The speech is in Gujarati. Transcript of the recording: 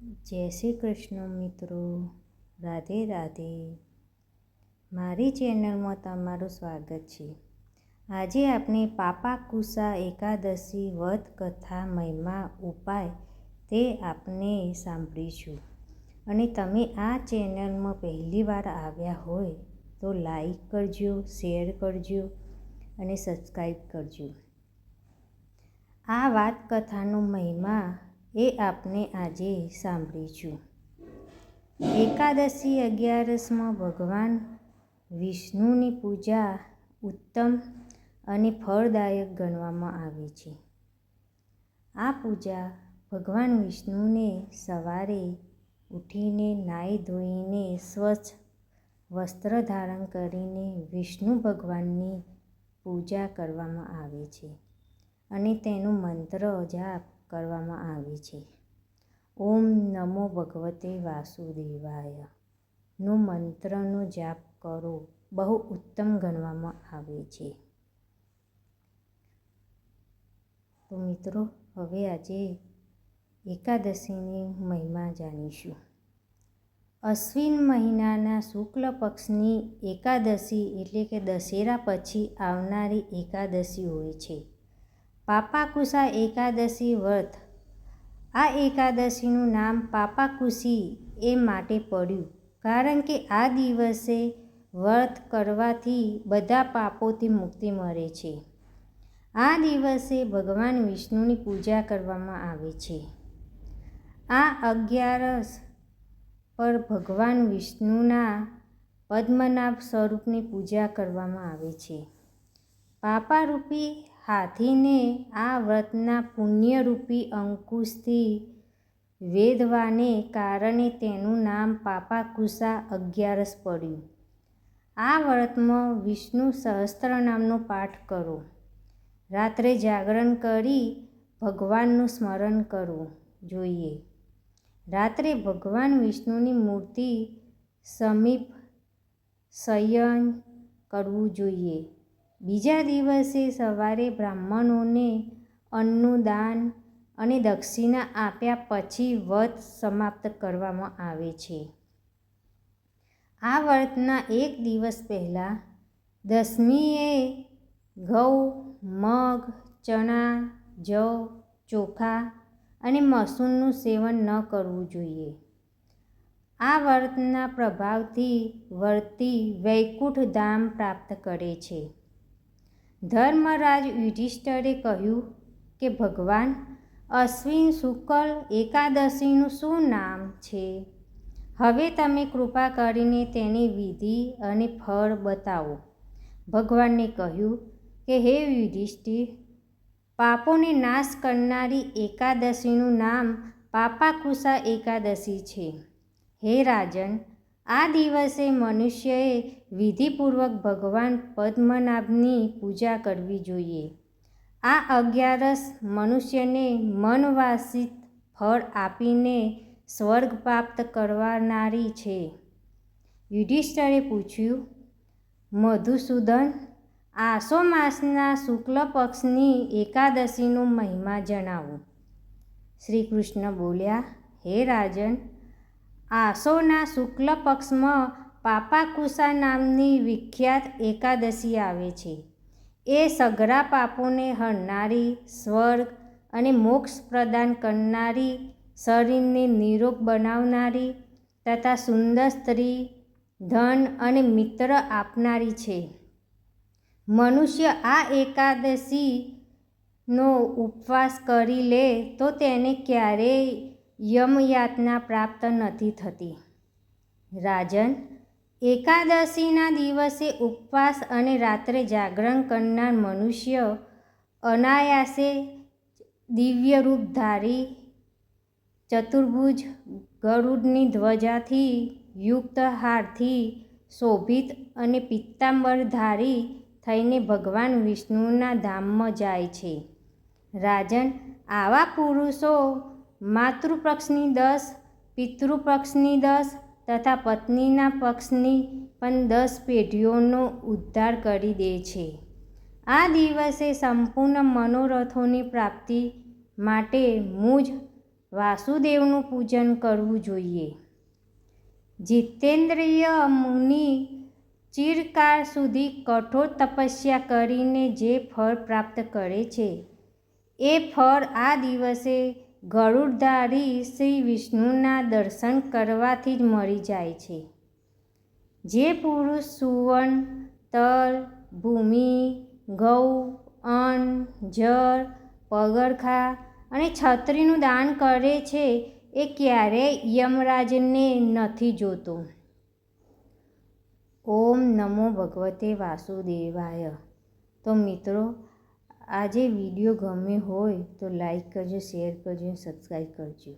જય શ્રી કૃષ્ણ મિત્રો. રાધે રાધે. મારી ચેનલમાં તમારું સ્વાગત છે. આજે આપણે પાપા કુસા એકાદશી વ્રત કથા મહિમા ઉપાય તે આપણે સાંભળીશું. અને તમે આ ચેનલમાં પહેલી વાર આવ્યા હોય તો લાઈક કરજો, શેર કરજો અને સબસ્ક્રાઈબ કરજો. આ વાત કથાનો મહિમા એ આપને આજે સાંભળીશું. એકાદશી અગિયારસમાં ભગવાન વિષ્ણુની પૂજા ઉત્તમ અને ફળદાયક ગણવામાં આવે છે. આ પૂજા ભગવાન વિષ્ણુને સવારે ઉઠીને નાહી ધોઈને સ્વચ્છ વસ્ત્ર ધારણ કરીને વિષ્ણુ ભગવાનની પૂજા કરવામાં આવે છે અને તેનું મંત્ર જાપ કરવામાં આવે છે. ઓમ નમો ભગવતે વાસુદેવાય. નો મંત્રનો જાપ કરો. બહુ ઉત્તમ ગણવામાં આવે છે. તો મિત્રો, હવે આજે એકાદશીની મહિમા જાણીશું. અશ્વિન મહિનાના શુક્લ પક્ષની એકાદશી એટલે કે દશેરા પછી આવનારી એકાદશી હોય છે. પાપાકુસા એકાદશી વ્રત. આ એકાદશીનું નામ પાપાકુસી એ માટે પડ્યું, કારણ કે આ દિવસે વ્રત કરવાથી બધા પાપોથી મુક્તિ મળે છે. આ દિવસે ભગવાન વિષ્ણુની પૂજા કરવામાં આવે છે. આ અગિયારસ પર ભગવાન વિષ્ણુના પદ્મનાભ સ્વરૂપની પૂજા કરવામાં આવે છે. પાપારૂપી હાથીને આ વ્રતના પુણ્યરૂપી અંકુશથી વેધવાને કારણે તેનું નામ પાપાકુસા અગિયારસ પડ્યું. આ વ્રતમાં વિષ્ણુ સહસ્ત્રનામનો પાઠ કરો. રાત્રે જાગરણ કરી ભગવાનનું સ્મરણ કરવું જોઈએ. રાત્રે ભગવાન વિષ્ણુની મૂર્તિ સમીપ શયન કરવું જોઈએ. બીજા દિવસે સવારે બ્રાહ્મણોને અન્નનું દાન અને દક્ષિણા આપ્યા પછી વ્રત સમાપ્ત કરવામાં આવે છે. આ વ્રતના એક દિવસ પહેલાં દસમીએ ઘઉં, મગ, ચણા, જવ, ચોખા અને મસૂરનું સેવન ન કરવું જોઈએ. આ વ્રતના પ્રભાવથી વર્તી વૈકુંઠ ધામ પ્રાપ્ત કરે છે. ધર્મરાજ યુધિષ્ઠરે કહ્યું કે, ભગવાન, અશ્વિન શુક્લ એકાદશીનું શું નામ છે? હવે તમે કૃપા કરીને તેની વિધિ અને ફળ બતાવો. ભગવાનને કહ્યું કે, હે યુધિષ્ઠિર, પાપોને નાશ કરનારી એકાદશીનું નામ પાપાકુસા એકાદશી છે. હે રાજન આ દિવસે મનુષ્યએ વિધિપૂર્વક ભગવાન પદ્મનાભની પૂજા કરવી જોઈએ. આ અગિયારસ મનુષ્યને મનવાસિત ફળ આપીને સ્વર્ગ પ્રાપ્ત કરવાનારી છે. યુધિષ્ઠરે પૂછ્યું, મધુસૂદન, આસો માસના શુક્લ પક્ષની એકાદશીનો મહિમા જણાવો. શ્રી કૃષ્ણ બોલ્યા, હે રાજન આસોના શુક્લ પક્ષમાં પાપાકુસા નામની વિખ્યાત એકાદશી આવે છે. એ સઘળા પાપોને હરનારી સ્વર્ગ અને મોક્ષ પ્રદાન કરનારી, શરીરને નિરોગ બનાવનારી તથા સુંદર સ્ત્રી, ધન અને મિત્ર આપનારી છે. મનુષ્ય આ એકાદશીનો ઉપવાસ કરી લે તો તેને ક્યારેય યમયાતના પ્રાપ્ત નથી થતી. રાજન, એકાદશીના દિવસે ઉપવાસ અને રાત્રે જાગરણ કરનાર મનુષ્ય અનાયાસે દિવ્ય રૂપ ધારી, ચતુર્ભુજ ગરુડની ધ્વજાથી યુક્ત હારથી શોભિત અને પિત્તાંબર ધારી થઈને ભગવાન વિષ્ણુના ધામમાં જાય છે. રાજન, આવા પુરુષો માતૃપક્ષની દસ, પિતૃપક્ષની દસ તથા પત્નીના પક્ષની પણ દસ પેઢીઓનો ઉદ્ધાર કરી દે છે. આ દિવસે સંપૂર્ણ મનોરથોની પ્રાપ્તિ માટે મુજ વાસુદેવનું પૂજન કરવું જોઈએ. જીતેન્દ્રિય મુનિ ચિરકાળ સુધી કઠોર તપસ્યા કરીને જે ફળ પ્રાપ્ત કરે છે, એ ફળ આ દિવસે ગરુડધારી શ્રી વિષ્ણુના દર્શન કરવાથી જ મળી જાય છે. જે પુરુષ સુવર્ણ, તલ, ભૂમિ, ઘઉં, અન્ન, જળ, પગરખા અને છત્રીનું દાન કરે છે એ ક્યારેય યમરાજને નથી જોતો. ઓમ નમો ભગવતે વાસુદેવાય. તો મિત્રો આ જે વીડિયો ગમે હોય તો લાઈક કરજો શેર કરજો સબસ્ક્રાઈબ કરજો.